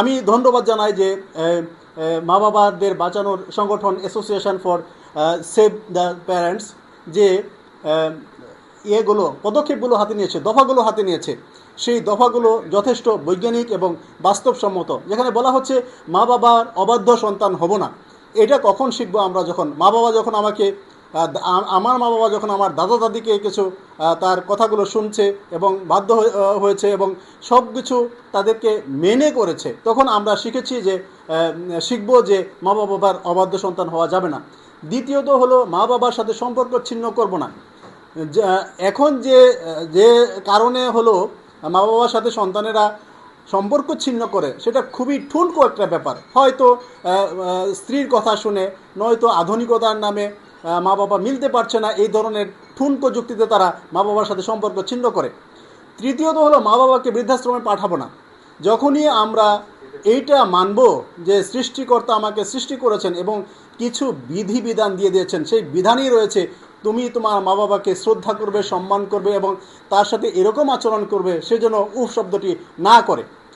আমি ধন্যবাদ জানাই যে মা বাবাদের বাঁচানোর সংগঠন association for save the parents, যে ইয়েগুলো, পদক্ষেপগুলো হাতে নিয়েছে, দফাগুলো হাতে নিয়েছে। সেই দফাগুলো যথেষ্ট বৈজ্ঞানিক এবং বাস্তবসম্মত। যেখানে বলা হচ্ছে মা বাবার অবাধ্য সন্তান হব না। এটা কখন শিখব আমরা যখন মা বাবা যখন আমাকে আমার মা বাবা যখন আমার দাদা দাদিকে কিছু তার কথাগুলো শুনছে এবং বাধ্য হয়ে- হয়েছে এবং সব কিছু তাদেরকে মেনে করেছে, তখন আমরা শিখেছি যে শিখব যে মা বাবার অবাধ্য সন্তান হওয়া যাবে না। দ্বিতীয়ত হলো মা বাবার সাথে সম্পর্ক ছিন্ন করব না। এখন যে যে কারণে হলো মা বাবার সাথে সন্তানেরা সম্পর্ক ছিন্ন করে, সেটা খুবই ঠুনকো একটা ব্যাপার। হয়তো স্ত্রীর কথা শুনে, নয়তো আধুনিকতার নামে মা বাবা মিলতে পারছে না এই ধরনের ঠুনকো যুক্তিতে তারা মা বাবার সাথে সম্পর্ক ছিন্ন করে। তৃতীয়ত হলো মা বাবাকে বৃদ্ধাশ্রমে পাঠাবো না। যখনই আমরা এইটা মানব যে সৃষ্টিকর্তা আমাকে সৃষ্টি করেছেন এবং কিছু বিধিবিধান দিয়ে দিয়েছেন, সেই বিধানই রয়েছে, তুমি তোমার মা বাবাকে শ্রদ্ধা করবে, সম্মান করবে এবং তার সাথে এরকম আচরণ করবে সেজন্য উফ শব্দটি না করে।